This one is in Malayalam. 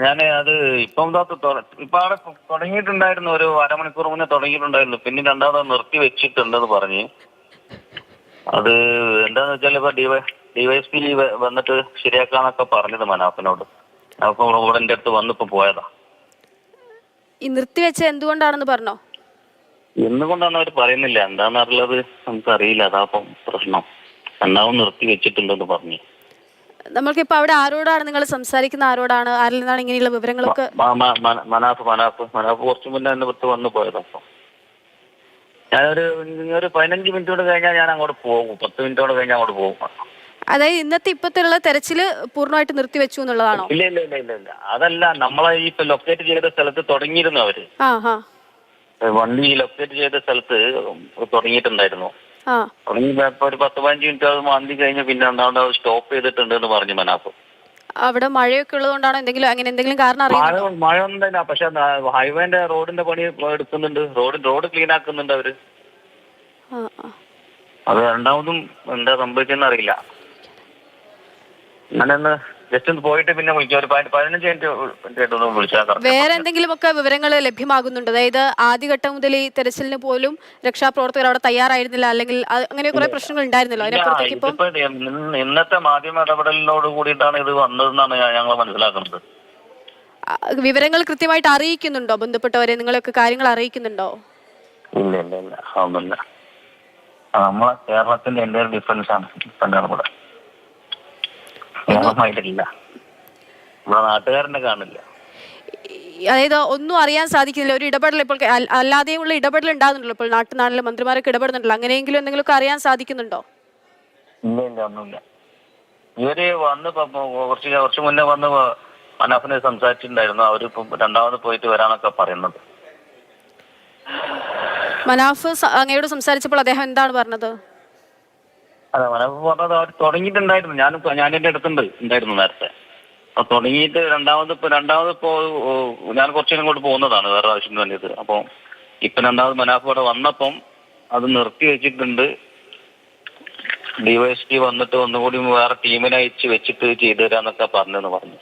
ഞാൻ അത് ഇപ്പം തൊട്ട് ഇപ്പൊ അവിടെ തുടങ്ങിയിട്ടുണ്ടായിരുന്നു ഒരു അരമണിക്കൂർ മുന്നേ തുടങ്ങിയിട്ടുണ്ടായിരുന്നു. പിന്നെ രണ്ടാമത് നിർത്തി വെച്ചിട്ടുണ്ടെന്ന് പറഞ്ഞ്. അത് എന്താന്ന് വെച്ചാൽ ഇപ്പൊ ഡിവൈ ഡിവൈഎസ്പി വന്നിട്ട് ശരിയാക്കാന്നൊക്കെ പറഞ്ഞത് മനാഫിനോട്. അപ്പൊ ഇവിടെ എന്റെ അടുത്ത് വന്നിപ്പോ പോയതാ. ഈ നിർത്തിവെച്ച എന്തുകൊണ്ടാണെന്ന് പറഞ്ഞോ? എന്തുകൊണ്ടാണ് അവർ പറയുന്നില്ല. എന്താണെന്നുള്ളത് നമുക്കറിയില്ല. അതാപ്പം പ്രശ്നം. എന്നാവും നിർത്തി വെച്ചിട്ടുണ്ടെന്ന് പറഞ്ഞു. നമ്മൾക്കിപ്പോൾ അവിടെ ആരോടാണ് നിങ്ങൾ സംസാരിക്കുന്ന ആരോടാണ്? ആരിൽ നിന്നാണ് ഇങ്ങനെയുള്ള വിവരങ്ങളൊക്കെ? മനാഫ് മനാഫ് മനാഫ് കുറച്ച് മുന്നേ വന്ന് ഞാനൊരു ഒരു പതിനഞ്ച് മിനിറ്റോട് കഴിഞ്ഞാൽ ഞാൻ അങ്ങോട്ട് പോകും. പത്ത് മിനിറ്റോട് കഴിഞ്ഞാൽ അങ്ങോട്ട് പോകും. അതായത് ഇന്നത്തെ ഇപ്പത്തുള്ള തെരച്ചിൽ പൂർണമായിട്ട് നിർത്തിവെച്ചു എന്നുള്ളതാണോ? ഇല്ല ഇല്ല ഇല്ല ഇല്ല ഇല്ല. അതല്ല നമ്മളെ ഈ ലൊക്കേറ്റ് ചെയ്ത സ്ഥലത്ത് തുടങ്ങിയിരുന്നു അവർ വണ്ടി ലൊക്കേറ്റ് ചെയ്ത സ്ഥലത്ത് തുടങ്ങിയിട്ടുണ്ടായിരുന്നു. ഒരു പത്ത് പതിനഞ്ച് മിനിറ്റ് അത് മാന്തി കഴിഞ്ഞ പിന്നെ അത് സ്റ്റോപ്പ് ചെയ്തിട്ടുണ്ട് എന്ന് പറഞ്ഞു മനാഫ്. അവിടെ മഴയൊക്കെ ഉള്ളതുകൊണ്ടാണോ എന്തെങ്കിലും അങ്ങനെ എന്തെങ്കിലും കാരണം മഴ മഴ ഒന്നും തന്നെ പക്ഷെ ഹൈവേന്റെ റോഡിന്റെ പണി എടുക്കുന്നുണ്ട്. റോഡ് റോഡ് ക്ലീൻ ആക്കുന്നുണ്ട് അവർ. അത് രണ്ടാമതും എന്താ സംഭവിച്ചെന്ന് അറിയില്ല. ഞാനൊന്ന് ജസ്റ്റ് ഒന്ന് പോയിട്ട് പിന്നെ വിളിക്കാം. ഒരു പതി- പതിനഞ്ച് മിനിറ്റ് കഴിഞ്ഞിട്ടൊന്ന് വിളിച്ചാൽ കറക്റ്റ് വേറെ എന്തെങ്കിലുമൊക്കെ വിവരങ്ങൾ ലഭ്യമാകുന്നുണ്ട്. അതായത് ആദ്യഘട്ടം മുതൽ ഈ തെരച്ചിലിന് പോലും രക്ഷാപ്രവർത്തകർ അവിടെ തയ്യാറായിരുന്നില്ല. അല്ലെങ്കിൽ അങ്ങനെ കുറെ പ്രശ്നങ്ങൾ ഉണ്ടായിരുന്നല്ലോ. അതിനപ്പുറത്തേക്ക് ഇപ്പം ഇന്നത്തെ മാധ്യമ ഇടപെടലിനോട് കൂടിയിട്ടാണ് ഇത് വന്നതെന്നാണ് ഞങ്ങൾ മനസ്സിലാക്കുന്നത്. വിവരങ്ങൾ കൃത്യമായിട്ട് അറിയിക്കുന്നുണ്ടോ ബന്ധപ്പെട്ടവരെ? നിങ്ങളൊക്കെ കാര്യങ്ങൾ അറിയിക്കുന്നുണ്ടോ? ഇല്ല ഇല്ല ഇല്ല. നമ്മളെ കേരളത്തിന്റെ എന്റെ ഡിഫറൻസ് ആണ് തന്നെയാണ് ഇവിടെ കേരളമായിട്ടില്ല നമ്മുടെ നാട്ടുകാരനെ കാണില്ല. അതായത് ഒന്നും അറിയാൻ സാധിക്കുന്നില്ല. ഒരു ഇടപെടൽ ഇപ്പോൾ അല്ലാതെയും ഉള്ള അല്ലാതെയുള്ള ഇടപെടൽ ഉണ്ടാകുന്നുണ്ടല്ലോ. ഇപ്പോൾ നാട്ടുനാടിലെ മന്ത്രിമാരൊക്കെ ഇടപെടുന്നുണ്ടല്ലോ. അങ്ങനെയെങ്കിലും എന്തെങ്കിലുമൊക്കെ അറിയാൻ സാധിക്കുന്നുണ്ടോ? ഇല്ല ഇല്ല ഒന്നുമില്ല. ഇവർ വന്ന് കുറച്ച് കുറച്ച് മുന്നേ വന്ന് മനാഫിനെ സംസാരിച്ചിട്ടുണ്ടായിരുന്നു. അവരിപ്പം രണ്ടാമത് പോയിട്ട് വരാനൊക്കെ പറയുന്നത് മനാഫ് അങ്ങയോട് സംസാരിച്ചപ്പോൾ അദ്ദേഹം എന്താണ് പറഞ്ഞത്? അതെ മനാഫ് പറഞ്ഞത് അവർ തുടങ്ങിയിട്ടുണ്ടായിരുന്നു. ഞാനും ഞാൻ എന്റെ അടുത്തുണ്ട് ഉണ്ടായിരുന്നു നേരത്തെ. അപ്പൊ തുടങ്ങിയിട്ട് രണ്ടാമത് ഇപ്പൊ രണ്ടാമത് ഇപ്പോ ഞാൻ കുറച്ചു ഇങ്ങോട്ട് പോകുന്നതാണ് വേറെ ആവശ്യം വേണ്ടിയത് അപ്പൊ ഇപ്പൊ രണ്ടാമത് മനാഫ് അവിടെ വന്നപ്പം അത് നിർത്തി വെച്ചിട്ടുണ്ട്. ഡിവൈഎസ്പി വന്നിട്ട് ഒന്നുകൂടി വേറെ ടീമിനെ അയച്ച് വെച്ചിട്ട് ചെയ്തു തരാന്നൊക്കെ പറഞ്ഞെന്ന് പറഞ്ഞു.